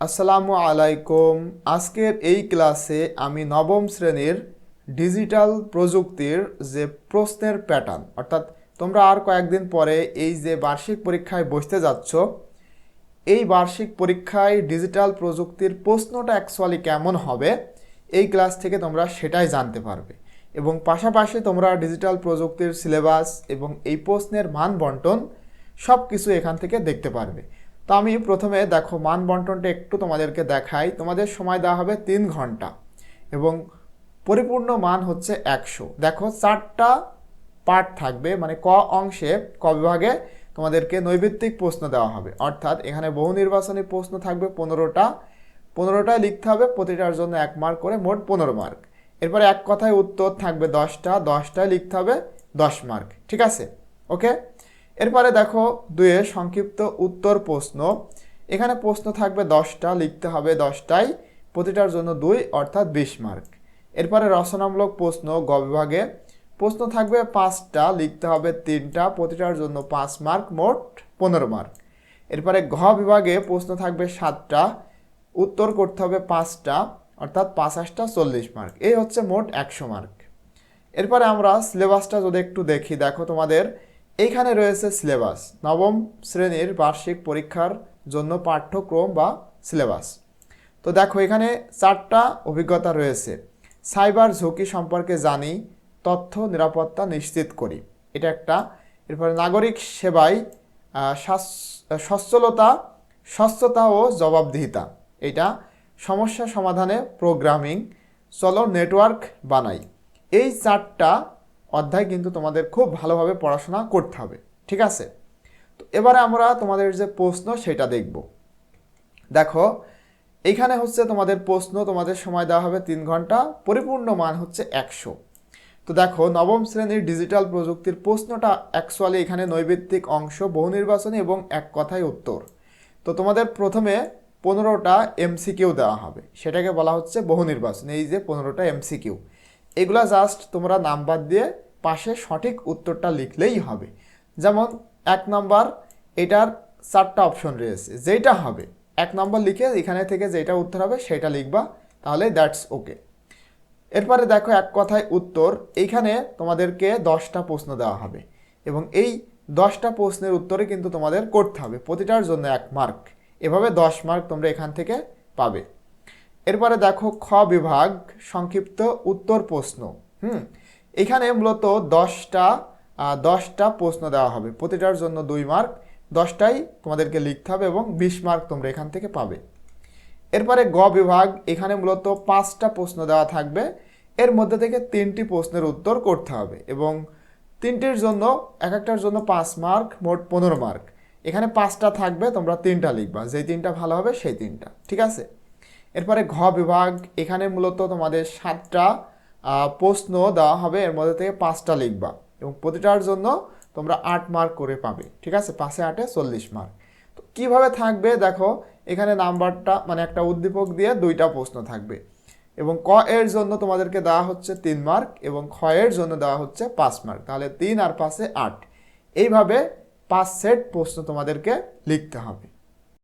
আসসালামু আলাইকুম। আজকের এই ক্লাসে আমি নবম শ্রেণির ডিজিটাল প্রযুক্তির যে প্রশ্নের প্যাটার্ন, অর্থাৎ তোমরা আর কয়েকদিন পরে এই যে বার্ষিক পরীক্ষায় বসতে যাচ্ছ, এই বার্ষিক পরীক্ষায় ডিজিটাল প্রযুক্তির প্রশ্নটা অ্যাকচুয়ালি কেমন হবে, এই ক্লাস থেকে তোমরা সেটাই জানতে পারবে। এবং পাশাপাশি তোমরা ডিজিটাল প্রযুক্তির সিলেবাস এবং এই প্রশ্নের মান বন্টন সব কিছু এখান থেকে দেখতে পারবে। তো আমি প্রথমে দেখো মান বন্টনটা একটু তোমাদেরকে দেখাই। তোমাদের সময় দেওয়া হবে তিন ঘণ্টা এবং পরিপূর্ণ মান হচ্ছে একশো। দেখো চারটা পার্ট থাকবে মানে ক অংশে, ক বিভাগে তোমাদেরকে নৈবিত্তিক প্রশ্ন দেওয়া হবে। অর্থাৎ এখানে বহু নির্বাচনী প্রশ্ন থাকবে, পনেরোটা। পনেরোটায় লিখতে হবে, প্রতিটার জন্য এক মার্ক করে মোট পনেরো মার্ক এরপরে এক কথায় উত্তর থাকবে দশটা, দশটায় লিখতে হবে দশ মার্ক ঠিক আছে? ওকে এরপরে দেখো দুয়ে সংক্ষিপ্ত উত্তর প্রশ্ন। এখানে প্রশ্ন থাকবে দশটা, লিখতে হবে দশটায় প্রতিটার জন্য দুই, অর্থাৎ বিশ মার্ক। এরপরে রচনামূলক প্রশ্ন গ বিভাগে। প্রশ্ন থাকবে পাঁচটা, লিখতে হবে তিনটা, প্রতিটার জন্য পাঁচ মার্ক, মোট পনেরো মার্ক। এরপরে ঘ বিভাগে প্রশ্ন থাকবে সাতটা, উত্তর করতে হবে পাঁচটা, অর্থাৎ পাঁচাশটা চল্লিশ মার্ক। এই হচ্ছে মোট একশো মার্ক। এরপরে আমরা সিলেবাসটা যদি একটু দেখি, দেখো তোমাদের। এইখানে রয়েছে সিলেবাস। নবম শ্রেণির বার্ষিক পরীক্ষার জন্য পাঠ্যক্রম বা সিলেবাস। তো দেখো, এখানে চারটা অভিজ্ঞতা রয়েছে। সাইবার ঝুঁকি সম্পর্কে জানি, তথ্য নিরাপত্তা নিশ্চিত করি। এটা একটা। এরপরে নাগরিক সেবায় সচ্ছলতা, স্বচ্ছতা ও জবাবদিহিতা। এটা সমস্যা সমাধানে প্রোগ্রামিং, চলো নেটওয়ার্ক বানাই। এই চারটা অধ্যায় কিন্তু তোমাদের খুব ভালোভাবে পড়াশোনা করতে হবে, ঠিক আছে? তো এবারে আমরা তোমাদের যে প্রশ্ন সেটা দেখব। দেখো, এখানে হচ্ছে তোমাদের প্রশ্ন, তোমাদের সময় দেওয়া হবে তিন ঘণ্টা, পরিপূর্ণ মান হচ্ছে একশো। তো দেখো, নবম শ্রেণির ডিজিটাল প্রযুক্তির প্রশ্নটা অ্যাকচুয়ালি এখানে নৈবিত্তিক অংশ বহু নির্বাচনী এবং এক কথায় উত্তর। তো তোমাদের প্রথমে পনেরোটা এমসিকিউ দেওয়া হবে, সেটাকে বলা হচ্ছে বহু নির্বাচন এই যে পনেরোটা এমসিকিউ এগুলা জাস্ট তোমরা নাম্বার দিয়ে পাশে সঠিক উত্তরটা লিখলেই হবে। যেমন, এক নম্বর, এটার চারটা অপশন রয়েছে যেটা হবে। এক নম্বর লিখে এখানে থেকে যেটা উত্তর হবে সেটা লিখবা, তাহলে দ্যাটস ওকে এরপরে দেখো এক কথায় উত্তর, এইখানে তোমাদেরকে দশটা প্রশ্ন দেওয়া হবে। এবং এই দশটা প্রশ্নের উত্তরে কিন্তু তোমাদের করতে হবে, প্রতিটার জন্য এক মার্ক এভাবে দশ মার্ক তোমরা এখান থেকে পাবে। এরপরে দেখো, খ বিভাগ, সংক্ষিপ্ত উত্তর প্রশ্ন, হুম? এখানে মূলত দশটা দশটা প্রশ্ন দেওয়া হবে। প্রতিটার জন্য দুই মার্ক। দশটাই তোমাদেরকে লিখতে হবে এবং বিশ মার্ক তোমরা এখান থেকে পাবে। এরপরে গ বিভাগ, এখানে মূলত পাঁচটা প্রশ্ন দেওয়া থাকবে। এর মধ্যে থেকে তিনটি প্রশ্নের উত্তর করতে হবে এবং তিনটির জন্য, এক একটার জন্য পাঁচ মার্ক, মোট পনেরো মার্ক। এখানে পাঁচটা থাকবে, তোমরা তিনটা লিখবা। যেই তিনটা ভালো হবে, সেই তিনটা। ঠিক আছে? এরপরে ঘ বিভাগ, এখানে মূলত তোমাদের সাতটা প্রশ্ন দেওয়া হবে, এর মধ্যে থেকে পাঁচটা লিখবা। এবং প্রতিটার জন্য তোমরা আট মার্ক করে পাবে। ঠিক আছে? পাঁচে আটে চল্লিশ মার্ক তো কীভাবে থাকবে? দেখো, এখানে নাম্বারটা মানে একটা উদ্দীপক দিয়ে দুইটা প্রশ্ন থাকবে। এবং ক এর জন্য তোমাদেরকে দেওয়া হচ্ছে তিন মার্ক এবং খ এর জন্য দেওয়া হচ্ছে পাঁচ মার্ক তাহলে তিন আর পাঁচে আট। এইভাবে পাঁচ সেট প্রশ্ন তোমাদেরকে লিখতে হবে।